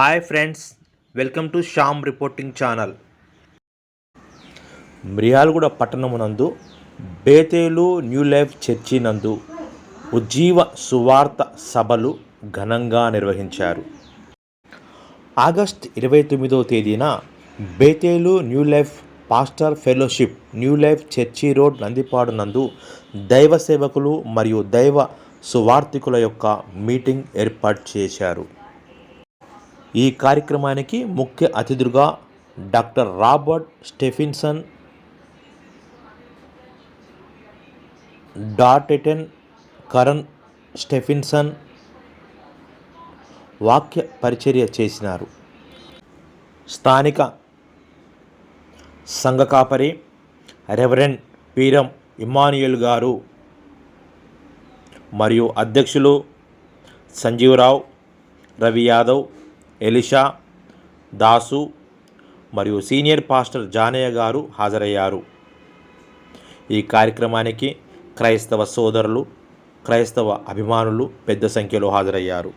Hi friends welcome to Shyam reporting channel. Miryalaguda పట్టణమునందు Bethel new life church నందు ఉజ్జీవ సువార్త సభలు ఘనంగా నిర్వహించారు. ఆగస్ట్ ఇరవై తొమ్మిదవ తేదీన Bethel new life pastor fellowship new life church road Nandipadu నందు దైవ సేవకులు మరియు దైవ సువార్థికుల యొక్క మీటింగ్ ఏర్పాటు చేశారు. ఈ కార్యక్రమానికి ముఖ్య అతిథులుగా డాక్టర్ రాబర్ట్ స్టెఫిన్సన్ డాటెటెన్ కరణ్ స్టెఫిన్సన్ వాక్య పరిచర్య చేసినారు. స్థానిక సంఘకాపరి రెవరెండ్ పీరం ఇమానుయల్ గారు మరియు అధ్యక్షులు సంజీవరావు రవి యాదవ్ ఎలిషా దాసు మరియు సీనియర్ పాస్టర్ జానయ్య గారు హాజరయ్యారు. ఈ కార్యక్రమానికి క్రైస్తవ సోదరులు క్రైస్తవ అభిమానులు పెద్ద సంఖ్యలో హాజరయ్యారు.